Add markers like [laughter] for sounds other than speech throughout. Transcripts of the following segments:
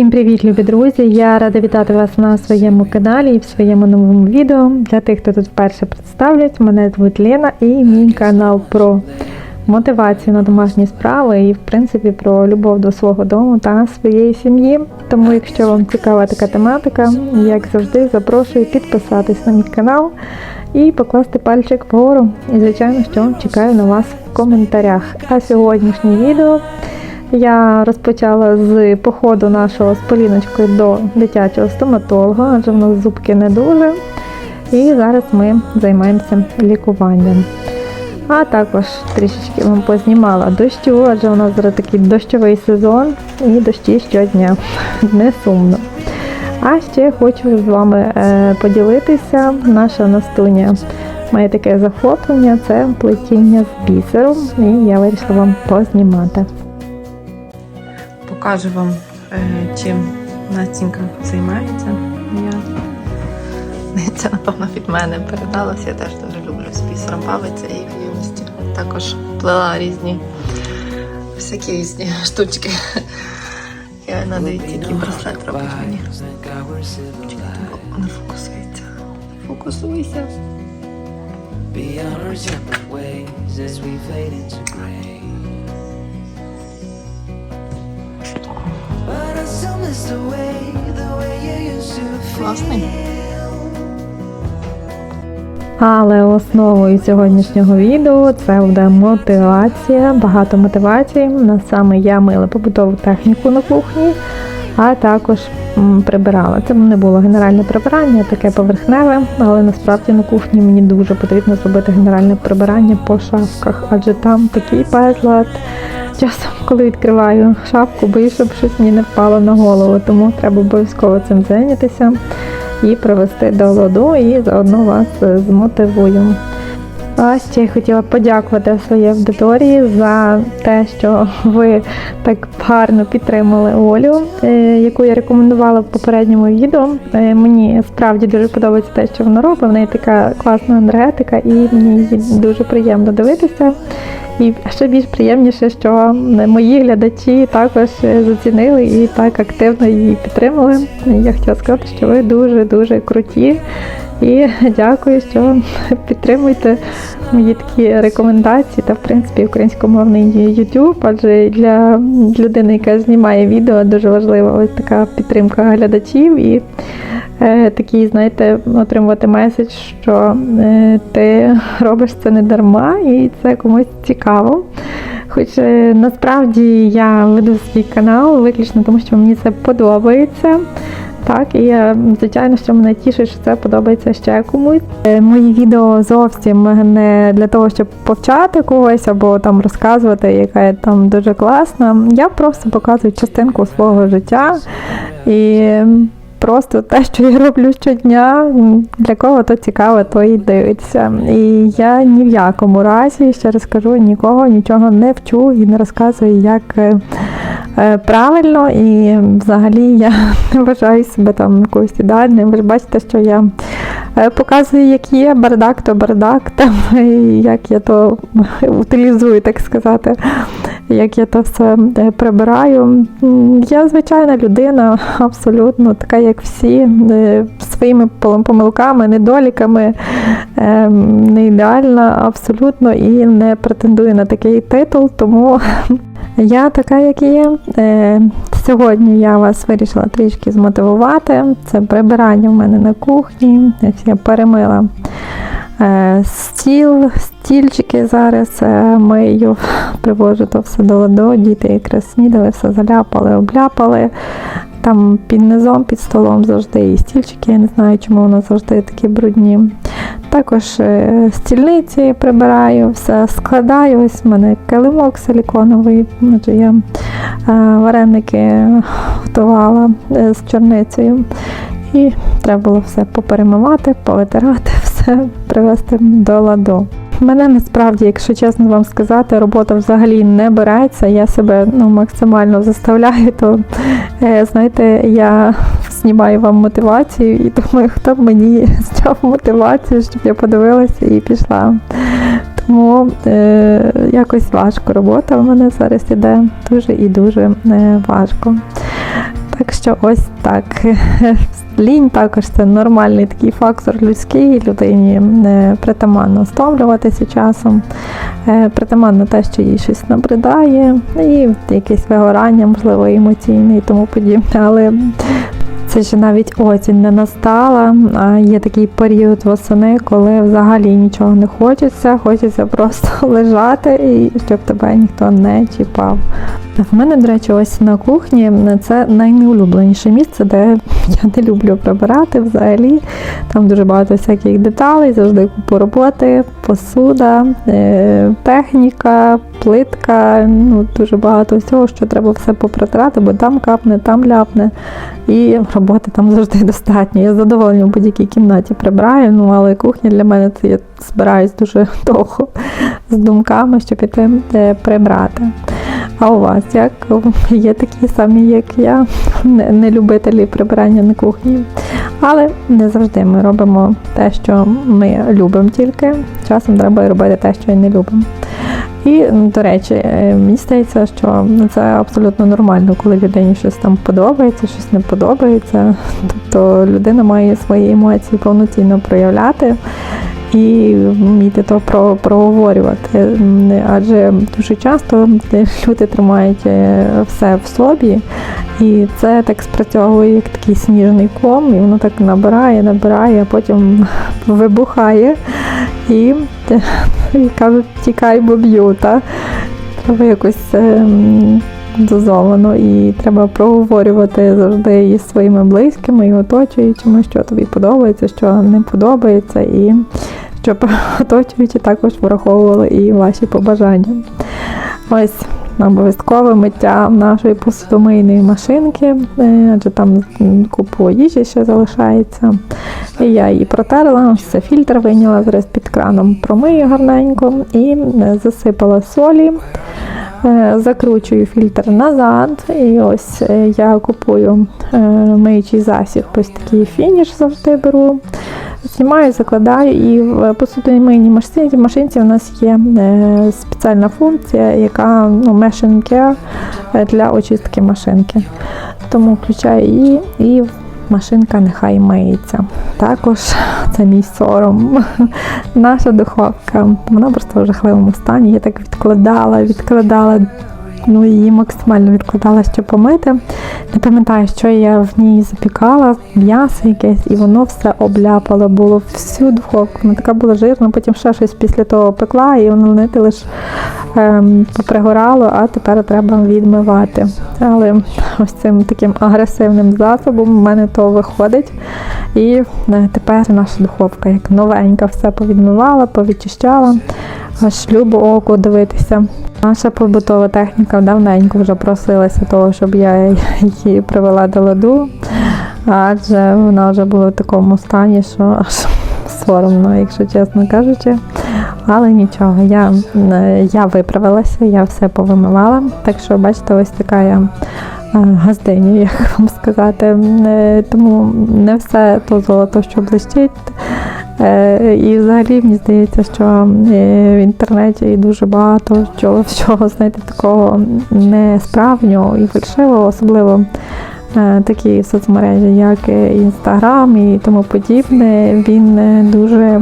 Всім привіт, любі друзі! Я рада вітати вас на своєму каналі і в своєму новому відео. Для тих, хто тут вперше представлять, мене звуть Лена і мій канал про мотивацію на домашні справи і, в принципі, про любов до свого дому та своєї сім'ї. Тому, якщо вам цікава така тематика, як завжди, запрошую підписатись на мій канал і покласти пальчик вгору. І, звичайно, що чекаю на вас в коментарях. А сьогоднішнє відео. Я розпочала з походу нашого з Поліночкою до дитячого стоматолога, адже в нас зубки не дуже. І зараз ми займаємося лікуванням. А також трішечки вам познімала дощу, адже у нас зараз такий дощовий сезон і дощі щодня. Не сумно. А ще хочу з вами е, поділитися. Наша Настуня має таке захоплення це плетіння з бісером, і я вирішила вам познімати. Покажу вам, е, чим Настінька займається. Я... Це, напевно, від мене передалося. Я теж дуже люблю з бавитися і в юності. Також плела різні всякі різні штучки. Я надаю тільки браслет робить мені. Не фокусується. Фокусуйся. Beyond our separate ways as we fade into gray. Класний. Але основою сьогоднішнього відео це буде мотивація, багато мотивації. На саме я мила побутову техніку на кухні, а також прибирала. Це не було генеральне прибирання, таке поверхневе, але насправді на кухні мені дуже потрібно зробити генеральне прибирання по шафках, адже там такий безлад. Часом, коли відкриваю шапку, боюсь, щоб щось мені не впало на голову, тому треба обов'язково цим зайнятися і привести до ладу, і заодно вас е, змотивую. Ще я хотіла подякувати своїй аудиторії за те, що ви так гарно підтримали Олю, е, яку я рекомендувала в попередньому відео. Е, Мені справді дуже подобається те, що вона робить. В неї така класна енергетика, і мені дуже приємно дивитися. І ще більш приємніше, що мої глядачі також е, зацінили і так активно її підтримали. Я хотіла сказати, що ви дуже дуже круті. І дякую, що підтримуєте мої такі рекомендації та в принципі українськомовний YouTube, адже для людини, яка знімає відео, дуже важлива ось така підтримка глядачів і е, такий, знаєте, отримувати меседж, що е, ти робиш це не дарма і це комусь цікаво. Хоч е, насправді я веду свій канал виключно тому, що мені це подобається. Так, і е, звичайно, що мене тішить, що це подобається ще комусь. Е, Мої відео зовсім не для того, щоб повчати когось або там розказувати, яка я там дуже класна. Я просто показую частинку свого життя і просто те, що я роблю щодня, для кого то цікаво, то і дивиться. І я ні в якому разі, ще раз кажу, нікого нічого не вчу і не розказую, як. Е, правильно, і взагалі я [laughs] не вважаю себе там якоюсь ідеальною. Ви ж бачите, що я е, показую, як є бардак, то бардак, [laughs] там, і як я то утилізую, так сказати, як я то все е, прибираю. Я звичайна людина, [laughs] абсолютно така, як всі, своїми помилками, недоліками, не ідеальна, абсолютно і не претендую на такий титул, тому я така, як є. Е, сьогодні я вас вирішила трішки змотивувати. Це прибирання в мене на кухні. Я перемила е, стіл, стільчики зараз е, мию, [laughs] привожу то все до ладу. Діти якраз снідали, все заляпали, обляпали. Там під низом, під столом завжди і стільчики, я не знаю, чому воно завжди такі брудні. Також е, стільниці прибираю, все складаю. Ось в мене килимок силіконовий, адже я е, вареники готувала е, з чорницею. І треба було все поперемивати, повитирати, [laughs] все привести до ладу. Мене насправді, якщо чесно вам сказати, робота взагалі не береться. Я себе ну, максимально заставляю, то е, знаєте, я знімаю вам мотивацію і думаю, хто б мені [laughs] зняв мотивацію, щоб я подивилася і пішла. Тому е, якось важко робота в мене зараз іде дуже і дуже е, важко. Так що ось так. [laughs] Лінь також це нормальний такий фактор людський, людині притаманно стомлюватися часом, е, притаманно те, що їй щось набридає, і якесь вигорання, можливо, емоційне і тому подібне. Але це ж навіть осінь не настала, є такий період восени, коли взагалі нічого не хочеться, хочеться просто [laughs] лежати і щоб тебе ніхто не чіпав. В мене, до речі, ось на кухні це найнеулюбленіше місце, де [laughs] я не люблю прибирати взагалі. Там дуже багато всяких деталей, завжди купу роботи, посуда, е, техніка, плитка. Ну, дуже багато всього, що треба все попротрати, бо там капне, там ляпне. І роботи там завжди достатньо. Я задоволена в будь-якій кімнаті прибираю, ну але кухня для мене це я збираюсь дуже [laughs] довго з думками, щоб піти е, прибрати. А у вас як є такі самі, як я, не, не любителі прибирання на кухні. Але не завжди ми робимо те, що ми любимо тільки. Часом треба робити те, що і не любимо. І, до речі, е, мені здається, що це абсолютно нормально, коли людині щось там подобається, щось не подобається. Тобто людина має свої емоції повноцінно проявляти і вміти то про, проговорювати. Адже дуже часто люди тримають е, все в собі, і це так спрацьовує як такий сніжний ком, і воно так набирає, набирає, а потім вибухає і, і кажуть, бо б'ю. Та? Треба якось. е, Дозовано і треба проговорювати завжди із своїми близькими і оточуючими, що тобі подобається, що не подобається, і щоб [laughs] оточуючі також враховували і ваші побажання. Ось обов'язкове миття нашої посудомийної машинки, е, адже там купу їжі ще залишається. І я її протерла, все фільтр вийняла, зараз під краном промию гарненько і е, засипала солі. Е, Закручую фільтр назад, і ось я купую миючий засіб, ось такий фініш завжди беру. Знімаю, закладаю, і в посудомийній машинці, машинці у нас є е, спеціальна функція, яка ну, Care е, для очистки машинки. Тому включаю її і машинка нехай миється. Також це мій сором. [laughs] Наша духовка, вона просто в жахливому стані. Я так відкладала, відкладала. Ну, її максимально відкладала, щоб помити. Не пам'ятаю, що я в ній запікала, м'ясо якесь, і воно все обляпало було всю духовку. Вона така була жирна, потім ще щось після того пекла, і воно не лише ем, попригорало, а тепер треба відмивати. Але ось цим таким агресивним засобом в мене то виходить. І тепер наша духовка як новенька, все повідмивала, повідчищала. Аж любо око дивитися. Наша побутова техніка давненько вже просилася того, щоб я її привела до ладу, адже вона вже була в такому стані, що аж соромно, якщо чесно кажучи. Але нічого, я, е, я виправилася, я все повимивала. Так що, бачите, ось така я е, газдиня, як [laughs] вам сказати. Е, Тому не все то золото, що блищить. Е, І взагалі мені здається, що в інтернеті дуже багато чого, [laughs] чого знаєте, такого несправжнього і фальшивого, особливо такі соцмережі, як Інстаграм і тому подібне. Він дуже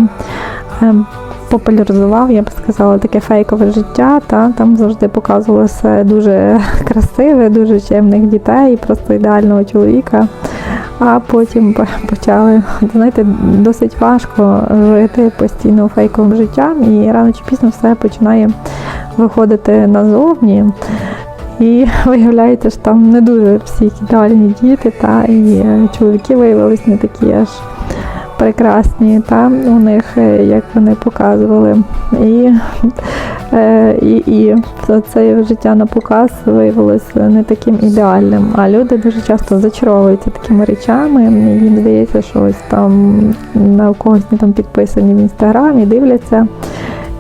популяризував, я б сказала, таке фейкове життя. Та там завжди показувалося дуже [laughs] красиве, дуже чемних дітей, просто ідеального чоловіка. А потім почали, знаєте, досить важко жити постійно фейковим життям, і рано чи пізно все починає виходити назовні. І [laughs] виявляється, що там не дуже всі ідеальні діти, та і е, чоловіки виявились не такі аж прекрасні, та у них, е, як вони показували. І, е, і, і це- життя на показ виявилося не таким ідеальним. А люди дуже часто зачаровуються такими речами. Їм здається, що ось там на когось там підписані в інстаграмі, дивляться.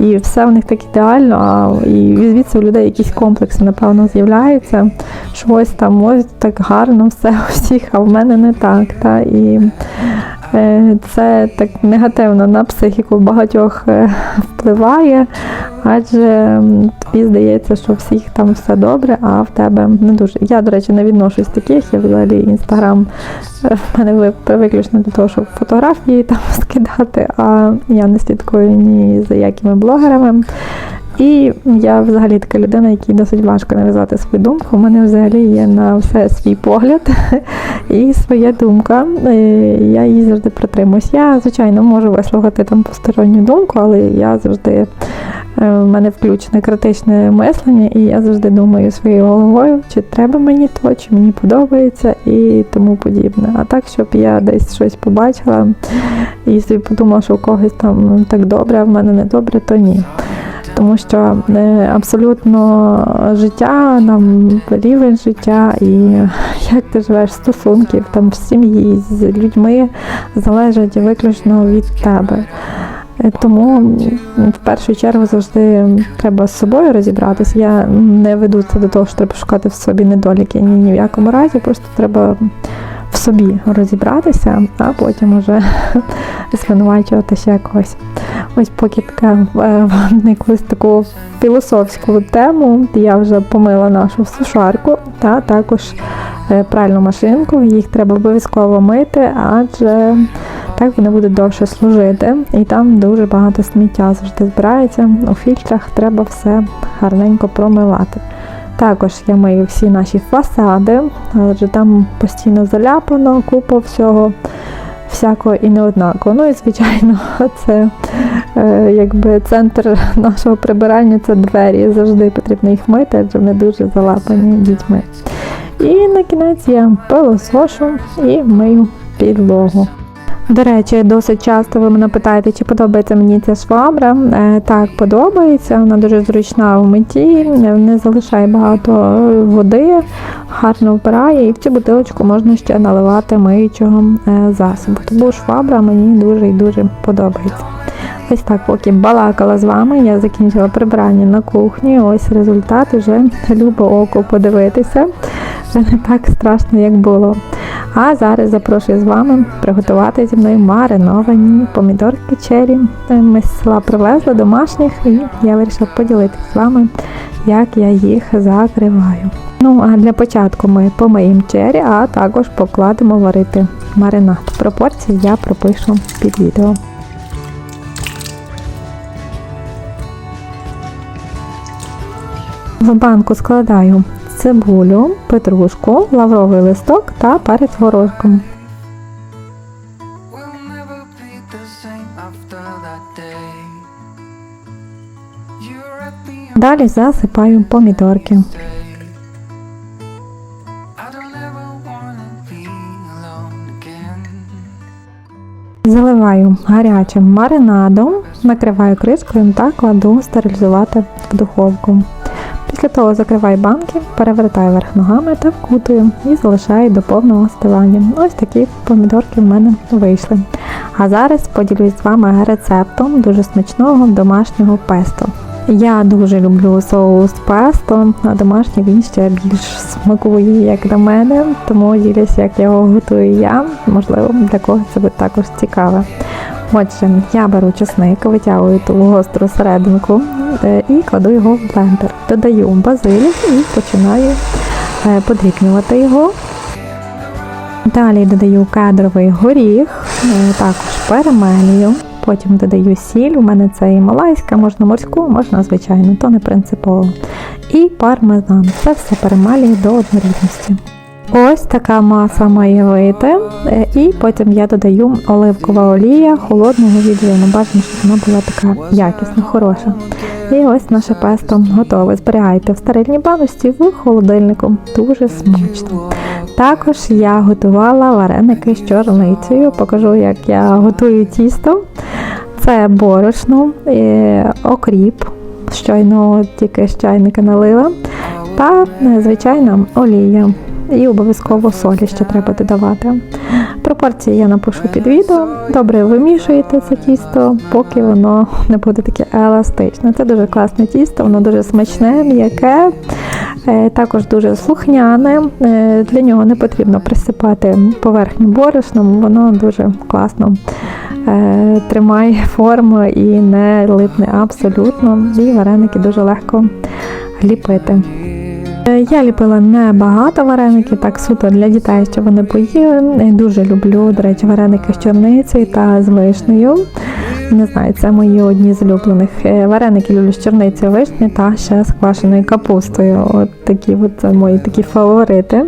І все в них так ідеально, а і звідси у людей якісь комплекси, напевно, з'являються. що ось там ось так гарно все у всіх, а в мене не так. Та? І Це так негативно на психіку багатьох е, впливає, адже тобі здається, що всіх там все добре, а в тебе не дуже. Я, до речі, не відношусь таких. Я взагалі інстаграм е, в мене виключно для того, щоб фотографії там [laughs] скидати, а я не слідкую ні за якими блогерами. І я взагалі така людина, якій досить важко нав'язати свою думку. У мене взагалі є на все свій погляд [laughs] і своя думка. Е, Я її завжди притримуюсь. Я, звичайно, можу вислухати там посторонню думку, але я завжди е, в мене включене критичне мислення, і я завжди думаю своєю головою, чи треба мені то, чи мені подобається і тому подібне. А так, щоб я десь щось побачила і собі подумала, що у когось там так добре, а в мене не добре, то ні тому що е, абсолютно життя, нам рівень життя і [laughs] як ти живеш стосунків там в сім'ї з людьми залежить виключно від тебе. Е, Тому в першу чергу завжди треба з собою розібратися. Я не веду це до того, що треба шукати в собі недоліки ні, ні в якому разі, просто треба в собі розібратися, а потім уже [laughs] звинувачувати ще когось. Ось поки така е, вам якусь таку філософську тему, я вже помила нашу сушарку та також е, пральну машинку. Їх треба обов'язково мити, адже так вони будуть довше служити. І там дуже багато сміття завжди збирається. У фільтрах треба все гарненько промивати. Також я мию всі наші фасади, адже там постійно заляпано, купа всього всякого і неоднаково. Ну і звичайно, [laughs] це е, якби центр нашого прибирання це двері. Завжди потрібно їх мити, адже вони дуже залапані дітьми. І на кінець я пилосошу і мию підлогу. До речі, досить часто ви мене питаєте, чи подобається мені ця швабра. Е, Так, подобається, вона дуже зручна в митті, не залишає багато води, гарно вбирає, і в цю бутилочку можна ще наливати миючого е, засобу. Тому швабра мені дуже і дуже подобається. Ось так, поки балакала з вами, я закінчила прибирання на кухні. Ось результат вже любо око подивитися. Вже не так страшно, як було. А зараз запрошую з вами приготувати зі мною мариновані помідорки чері. Ми з села привезли домашніх, і я вирішила поділитися з вами, як я їх закриваю. Ну а для початку ми помиємо чері, а також покладемо варити маринад. Пропорції я пропишу під відео. В банку складаю цибулю, петрушку, лавровий листок та перець горошком. We'll never be Заливаю гарячим маринадом, накриваю кришкою та кладу стерилізувати в духовку. Після того закриваю банки, перевертаю верх ногами та вкутую і залишаю до повного стивання. Ось такі помідорки в мене вийшли. А зараз поділюсь з вами рецептом дуже смачного домашнього песто. Я дуже люблю соус песто, а домашній він ще більш смакує, як для мене, тому ділюсь, як його готую я. Можливо, для когось це буде також цікаве. Отже, я беру чесник, витягую ту гостру серединку е, і кладу його в блендер. Додаю базилік і починаю е, подрібнювати його. Далі додаю кедровий горіх, е, також перемелюю. Потім додаю сіль. У мене це і малайська, можна морську, можна звичайно, то не принципово. І пармезан. Це все перемалюю до однорідності. Ось така маса має вийти. Е, І потім я додаю оливкова олія холодного відвину. Бажано, щоб вона була така якісна, хороша. І ось наше песто готове. Зберігайте в стерильній баночці в холодильнику. Дуже смачно. Також я готувала вареники з чорницею. Покажу, як я готую тісто. Це борошно, е, окріп. Щойно тільки з чайника налила. Та е, звичайна олія. І обов'язково солі ще треба додавати. Пропорції я напишу під відео. Добре вимішуєте це тісто, поки воно не буде таке еластичне. Це дуже класне тісто, воно дуже смачне, м'яке, е, також дуже слухняне. Е, Для нього не потрібно присипати поверхню борошном, воно дуже класно е, тримає форму і не липне абсолютно. І вареники дуже легко ліпити. Е, Я ліпила небагато вареників, так суто для дітей, щоб вони поїли. Дуже люблю, до речі, вареники з чорницею та з вишнею. Не знаю, це мої одні з улюблених. Е, Вареники люблю з чорницею, вишні та ще з квашеною капустою. От такі от мої такі фаворити.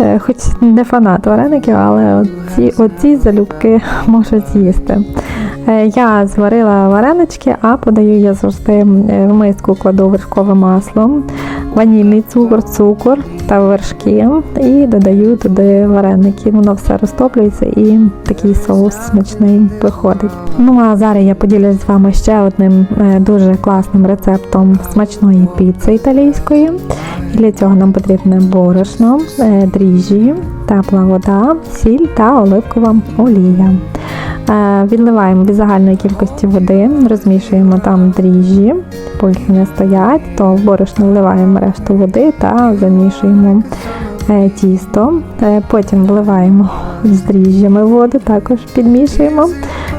Е, Хоч не фанат вареників, але оці, оці залюбки [laughs] можу з'їсти. Е, Я зварила варенички, а подаю я завжди е, в миску кладу вершкове масло, ванільний цукор, цукор та вершки і додаю туди вареники. Воно все розтоплюється і такий соус смачний виходить. Ну а зараз я поділюсь з вами ще одним е, дуже класним рецептом смачної піци італійської. Для цього нам потрібне борошно, дріжджі, тепла вода, сіль та оливкова олія. Е, Відливаємо від загальної кількості води, розмішуємо там дріжджі, поки не стоять, то в борошно вливаємо решту води та замішуємо е, тісто. Е, Потім вливаємо з дріжджями воду, також підмішуємо.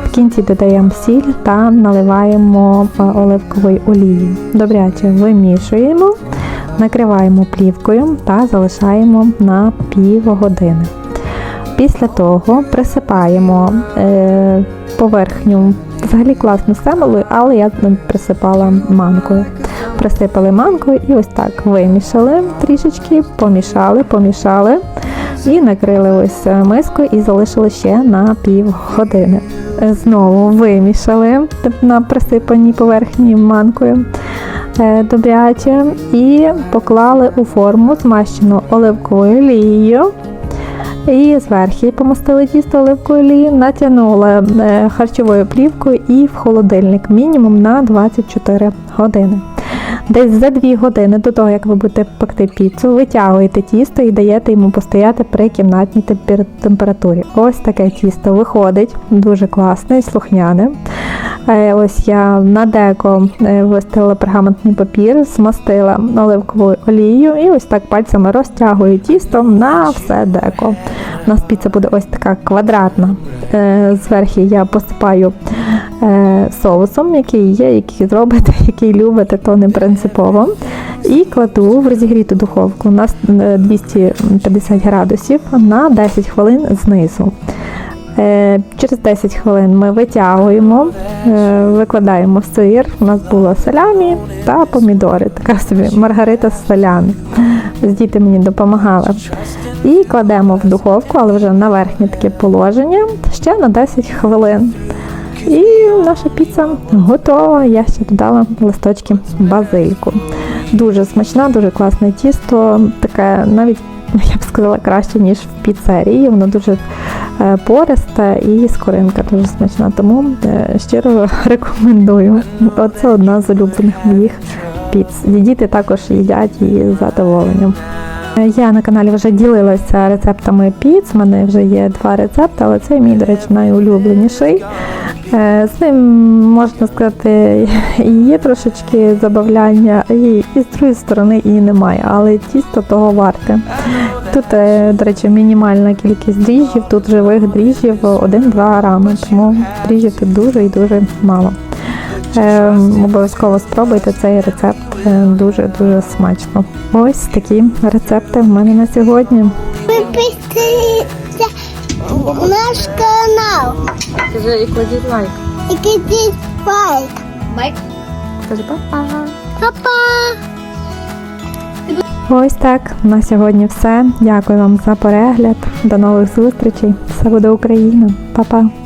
В кінці додаємо сіль та наливаємо оливкової олії. Добряче вимішуємо, накриваємо плівкою та залишаємо на півгодини. Після того присипаємо е, поверхню взагалі класно семелою, але я присипала манкою. Присипали манкою і ось так вимішали трішечки, помішали, помішали і накрили ось е, миску і залишили ще на пів години. Е, Знову вимішали на присипаній поверхні манкою е, добряче і поклали у форму, змащену оливковою олією. І зверху помастили тісто оливкою олією, натягнули е, харчовою плівкою і в холодильник мінімум на 24 години. Десь за 2 години до того, як ви будете пекти піцу, витягуєте тісто і даєте йому постояти при кімнатній температурі. Ось таке тісто виходить, дуже класне і слухняне. Е, Ось я на деко е, вистелила пергаментний папір, змастила оливковою олією і ось так пальцями розтягую тісто на все деко. У нас піца буде ось така квадратна. Е, Зверху я посипаю соусом, який є, який зробите, [laughs] який любите, то не принципово. І кладу в розігріту духовку на е, 250 градусів на 10 хвилин знизу. Е, Через 10 хвилин ми витягуємо, е, викладаємо сир. У нас було салямі та помідори. Така собі маргарита з салямі. З діти мені допомагали. І кладемо в духовку, але вже на верхнє таке положення ще на 10 хвилин. І наша піца готова. Я ще додала листочки базильку. Дуже смачна, дуже класне тісто. Таке навіть я б сказала краще, ніж в піцерії. Воно дуже е, пористе і скоринка дуже смачна. Тому е, щиро [laughs] рекомендую. Оце одна з улюблених моїх піц. Діти також їдять її з задоволенням. Е, Я на каналі вже ділилася рецептами піц. У мене вже є два рецепти, але цей мій, до речі, найулюбленіший. Е, З ним можна сказати, [laughs] є трошечки забавляння, і, і з другої сторони і немає, але тісто того варте. Тут, е, до речі, мінімальна кількість дріжджів, тут живих дріжджів 1-2 грами, тому дріжджів тут дуже і дуже мало. Обов'язково спробуйте цей рецепт е, дуже дуже смачно. Ось такі рецепти в мене на сьогодні. Підписуйся на наш канал. Скажи і кладіть лайк. І кидіть лайк. Скажи па-па. Па-па! Ось так на сьогодні все. Дякую вам за перегляд. До нових зустрічей. Все буде Україна. Па-па.